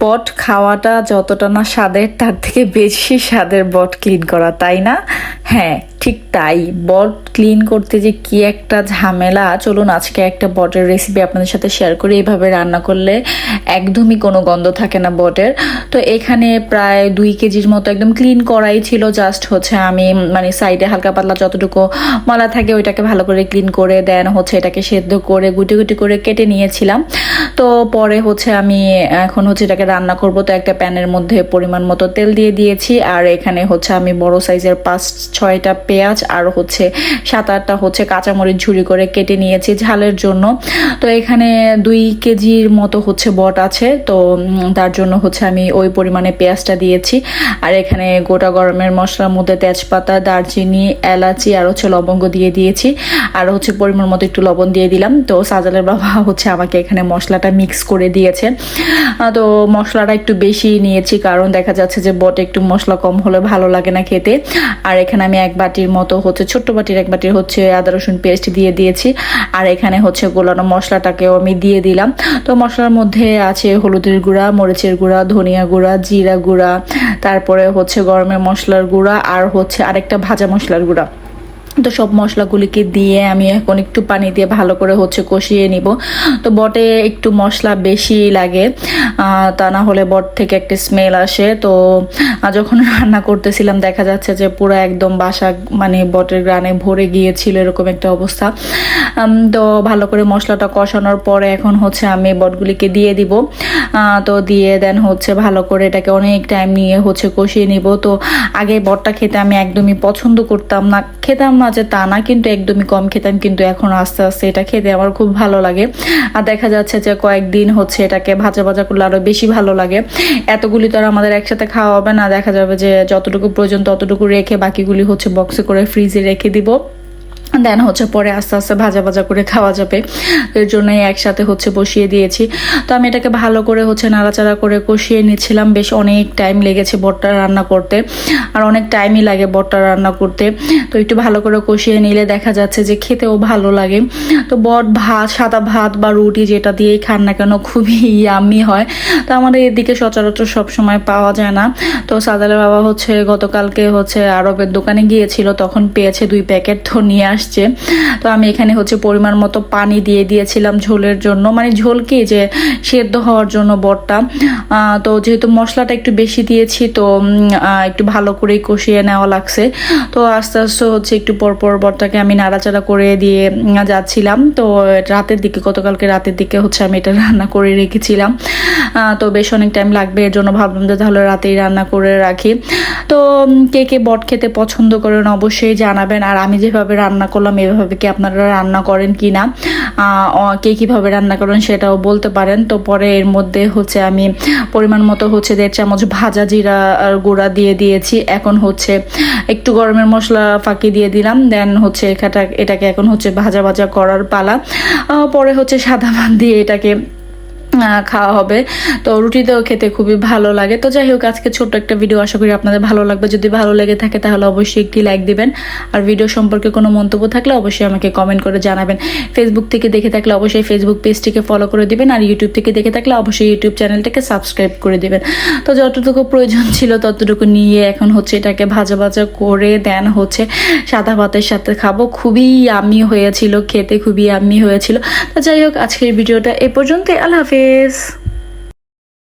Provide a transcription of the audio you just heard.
বট খাওয়াটা যতটা না স্বাদের, তার থেকে বেশি স্বাদের বট ক্লিন করা, তাই না? হ্যাঁ। ঠিক তাই। বট ক্লিন করতে যে কি একটা ঝামেলা, চলুন আজকে একটা বটের রেসিপি আপনাদের সাথে শেয়ার করি। এইভাবে রান্না করলে একদমই কোনো গন্ধ থাকে না বটের। তো এখানে প্রায় দুই কেজির মতো একদম ক্লিন করাই ছিল। জাস্ট হচ্ছে আমি মানে সাইডে হালকা পাতলা যতটুকু মলা থাকে ওইটাকে ভালো করে ক্লিন করে দেন হচ্ছে এটাকে সেদ্ধ করে, গুটি গুটি করে কেটে নিয়েছিলাম। তো পরে হচ্ছে আমি এখন হচ্ছে এটাকে রান্না করব। তো একটা প্যানের মধ্যে পরিমাণ মতো তেল দিয়ে দিয়েছি। আর এখানে হচ্ছে আমি বড় সাইজের পাঁচ ছয়টা পেঁয়াজ আর হচ্ছে সাত আটটা হচ্ছে কাঁচামরিচ ঝুরি করে কেটে নিয়েছি ঝালের জন্য। তো এখানে দুই কেজির মতো হচ্ছে বট আছে। তো তার জন্য হচ্ছে আমি ওই পরিমাণে পেঁয়াজটা দিয়েছি। আর এখানে গোটা গরমের মশলার মধ্যে তেজপাতা, দারচিনি, এলাচি আর হচ্ছে লবঙ্গ দিয়ে দিয়েছি। আর হচ্ছে পরিমাণ মতো একটু লবণ দিয়ে দিলাম। তো সাজালের বাবা হচ্ছে আমাকে এখানে মশলাটা মিক্স করে দিয়েছে। তো মশলাটা একটু বেশি নিয়েছি। কারণ দেখা যাচ্ছে যে বটে একটু মশলা কম হলে ভালো লাগে না খেতে। আর এখানে আমি এক বাটির মতো হচ্ছে, ছোট্ট বাটির এক বাটির হচ্ছে আদা, রসুন পেস্ট দিয়ে দিয়েছি। আর এখানে হচ্ছে গোলানো মশলাটাকেও আমি দিয়ে দিলাম। তো মশলার মধ্যে আছে হলুদের গুঁড়া, মরিচের গুঁড়া, ধনিয়া গুঁড়া, জিরা গুঁড়া, তারপরে হচ্ছে গরমের মশলার গুঁড়া, আর হচ্ছে আরেকটা ভাজা মশলার গুঁড়া। তো সব মশলাগুলিকে দিয়ে আমি এখন একটু পানি দিয়ে ভালো করে হচ্ছে কষিয়ে নিব। তো বটে একটু মশলা বেশি লাগে তা না হলে বট থেকে একটা স্মেল আসে। তো যখন রান্না করতেছিলাম দেখা যাচ্ছে যে পুরো একদম বাসা মানে বটের গ্রানে ভরে গিয়েছিল এরকম একটা অবস্থা। তো ভালো করে মশলাটা কষানোর পরে এখন হচ্ছে আমি বটগুলিকে দিয়ে দিব। তো দিয়ে দেন হচ্ছে ভালো করে এটাকে অনেক টাইম নিয়ে হচ্ছে কষিয়ে নিব। তো আগে বটটা খেতে আমি একদমই পছন্দ করতাম না। খেতাম না যে তা না, কিন্তু একদমই কম খেতাম, কিন্তু এখন আস্তে আস্তে এটা খেতে আমার খুব ভালো লাগে। আর দেখা যাচ্ছে যে কয়েকদিন হচ্ছে এটাকে ভাজা ভাজা করলে আরও বেশি ভালো লাগে। এতগুলি তো আর আমাদের একসাথে খাওয়া হবে না, দেখা যাবে যে যতটুকু প্রয়োজন ততটুকু রেখে বাকিগুলি হচ্ছে বক্সে করে ফ্রিজে রেখে দিব। দেন হচ্ছে পরে আস্তে আস্তে ভাজা ভাজা করে খাওয়া যাবে। এর জন্যই একসাথে হচ্ছে বসিয়ে দিয়েছি। তো আমি এটাকে ভালো করে হচ্ছে নাড়াচাড়া করে কষিয়ে নিচ্ছিলাম। বেশ অনেক টাইম লেগেছে বটটা রান্না করতে। আর অনেক টাইমই লাগে বটটা রান্না করতে। তো একটু ভালো করে কষিয়ে নিলে দেখা যাচ্ছে যে খেতেও ভালো লাগে। তো বট, ভাত, সাদা ভাত বা রুটি যেটা দিয়েই খান না কেন খুবই ইয়ামি হয়। তো আমাদের এদিকে সচরাচর সব সময় পাওয়া যায় না। তো সাদালের বাবা হচ্ছে গতকালকে হচ্ছে আরবের দোকানে গিয়েছিল। তখন পেয়েছে দুই প্যাকেট তো নিয়ে আসছে। তো আমি এখানে হচ্ছে পরিমাণ মতো পানি দিয়ে দিয়েছিলাম ঝোলের জন্য। মানে ঝোল কি যে সেদ্ধ হওয়ার জন্য বটটা। তো যেহেতু মশলাটা একটু বেশি দিয়েছি, তো একটু ভালো করেই কষিয়ে নেওয়া লাগছে। তো আস্তে আস্তে হচ্ছে একটু পর পর বটটাকে আমি নাড়াচাড়া করে দিয়ে যাচ্ছিলাম। তো রাতের দিকে, গতকালকে রাতের দিকে হচ্ছে আমি এটা রান্না করে রেখেছিলাম। তো বেশ অনেক টাইম লাগবে। এর জন্য ভাবলাম যে তাহলে রাতেই রান্না করে রাখি। তো কে কে বট খেতে পছন্দ করেন অবশ্যই জানাবেন। আর আমি যেভাবে রান্না করলাম, এভাবে কি আপনারা রান্না করেন কি না কে কীভাবে রান্না করেন সেটাও বলতে পারেন। তো পরে এর মধ্যে হচ্ছে আমি পরিমাণ মতো হচ্ছে দেড় চামচ ভাজা জিরা গুঁড়া দিয়ে দিয়েছি। এখন হচ্ছে একটু গরমের মশলা ফাঁকি দিয়ে দিলাম। দেন হচ্ছে এখানটা এটাকে এখন হচ্ছে ভাজা ভাজা করার পালা। পরে হচ্ছে সাদা ভাত দিয়ে এটাকে খাওয়া হবে। তো রুটিতেও খেতে খুবই ভালো লাগে। তো যাই হোক, আজকে ছোট্ট একটা ভিডিও আশা করি আপনাদের ভালো লাগবে। যদি ভালো লেগে থাকে, তাহলে অবশ্যই একটি লাইক দিবেন। আর ভিডিও সম্পর্কে কোনো মন্তব্য থাকলে অবশ্যই আমাকে কমেন্ট করে জানাবেন। ফেসবুক থেকে দেখে থাকলে অবশ্যই ফেসবুক পেজটিকে ফলো করে দিবেন। আর ইউটিউব থেকে দেখে থাকলে অবশ্যই ইউটিউব চ্যানেলটাকে সাবস্ক্রাইব করে দিবেন। তো যতটুকু প্রয়োজন ছিল, ততটুকু নিয়ে এখন হচ্ছে এটাকে ভাজা ভাজা করে দেন হচ্ছে সাদা ভাতের সাথে খাব। খুবই আমি হয়েছিল, খেতে খুবই আমি হয়েছিল। তো যাই হোক, আজকের ভিডিওটা এ পর্যন্তই। আল্লাহ হাফেজ